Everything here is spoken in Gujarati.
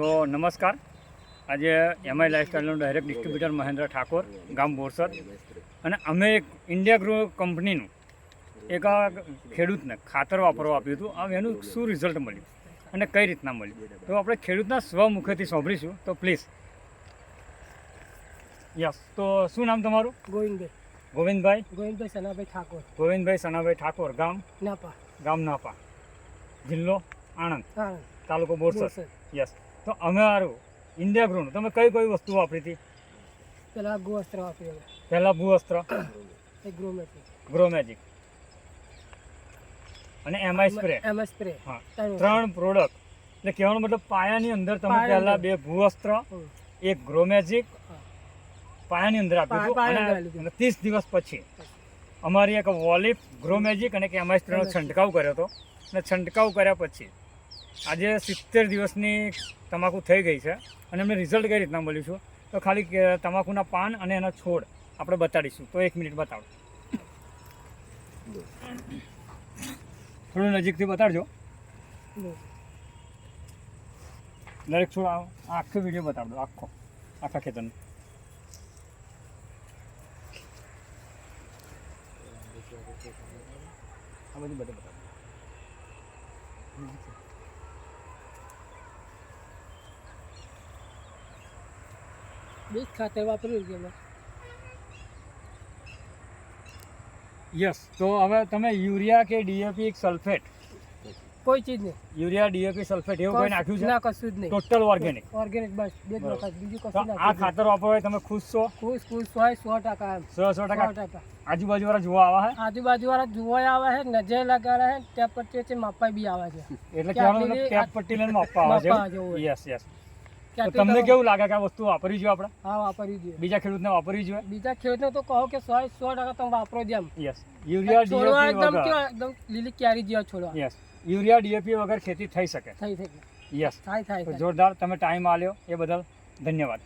તો નમસ્કાર. આજે એમઆઈ લાઇફસ્ટાઈલનો ડાયરેક્ટ ડિસ્ટ્રીબ્યુટર મહેન્દ્ર ઠાકોર ગામ બોરસદ. અને અમે એક ઇન્ડિયા ગ્રો કંપનીનું એક ખેડૂતને ખાતર વાપરવા આપ્યું હતું. હવે એનું શું રિઝલ્ટ મળ્યું અને કઈ રીતના મળ્યું? તો આપણે ખેડૂતના સ્વમુખેથી સાંભળીશું. તો પ્લીઝ યસ તો શું નામ તમારું? ગોવિંદભાઈ. ગોવિંદભાઈ? ગોવિંદભાઈ સનાભાઈ ઠાકોર. ગોવિંદભાઈ સનાભાઈ ઠાકોર ગામ? નાપા. ગામ નાપા. જિલ્લો? આણંદ. તાલુકો બોરસદ. યસ તો ઇન્ડિયા ગ્રોનું તમે કઈ કઈ વસ્તુ વાપરી હતી? પેલા ગોવસ્ત્ર વાપરી પહેલાં ભૂવસ્ત્ર ગ્રો મેજિક અને એમઆઈ સ્પ્રે એમઆઈ સ્પ્રે હા. ત્રણ. પ્રોડક્ટ એટલે કહેવાનો મતલબ પાયાની અંદર તમે પહેલા બે ભૂવસ્ત્ર હમ. એક ગ્રો મેજિક પાયાની અંદર આપ્યું અને ત્રીસ દિવસ પછી અમારી એક વોલિપ ગ્રો મેજિક અને એક એમઆઈ સ્પ્રેનો છંટકાવ કર્યો હતો. અને છંટકાવ કર્યા પછી આજે સિત્તેર દિવસની તમાકુ થઈ ગઈ છે અને અમને રિઝલ્ટ કઈ રીતના મળ્યું છે? તો ખાલી તમાકુના પાન અને એના છોડ આપણે બતાડીશું. તો એક મિનિટ બતાવો. થોડું નજીકથી બતાડજો. દરેક છોડ આખો વીડિયો બતાવડો આખો. આખા ખેતરનો. આ બધું બધું બીજ ખાતર વાપર્યું છે યસ તો હવે તમે યુરિયા કે ડીએપી સલ્ફેટ કોઈ ચીજ નહીં. યુરિયા ડીએપી સલ્ફેટ એવું કોઈ નાખ્યું ના કશું જ નહીં. ટોટલ ઓર્ગેનિક ઓર્ગેનિક બસ બે જ વખત. બીજું કશું આ ખાતર વાપરવા તમે ખુશ છો? ખુશ ખુશ હોય સો ટકા એમ. સો સો ટકા. આજુબાજુ વાળા જોવા આવે છે આજુબાજુ વાળા જોવા આવે છે નજર લગાડે છે ત્યાં પટ્ટી તે માપાઈ બી આવે છે. એટલે ટેપ પટ્ટી લઈને માપવા આવે છે યસ યસ તમને કેવું લાગે કે આ વસ્તુ વાપરવી જોઈએ આપણે? હા વાપરવી જોઈએ. બીજા ખેડૂતને વાપરવી જોઈએ? બીજા ખેડૂતને તો કહો કે સો સો ટકા તમે વાપરો જેમ યસ યુરિયા છોડવા એકદમ એકદમ લીલી ક્યારી જેવા છોડવા. યસ યુરિયા ડીએપી વગર ખેતી થઈ શકે. થઈ થઈ યસ થાય થાય જોરદાર તમે ટાઈમ આલ્યો એ બદલ ધન્યવાદ.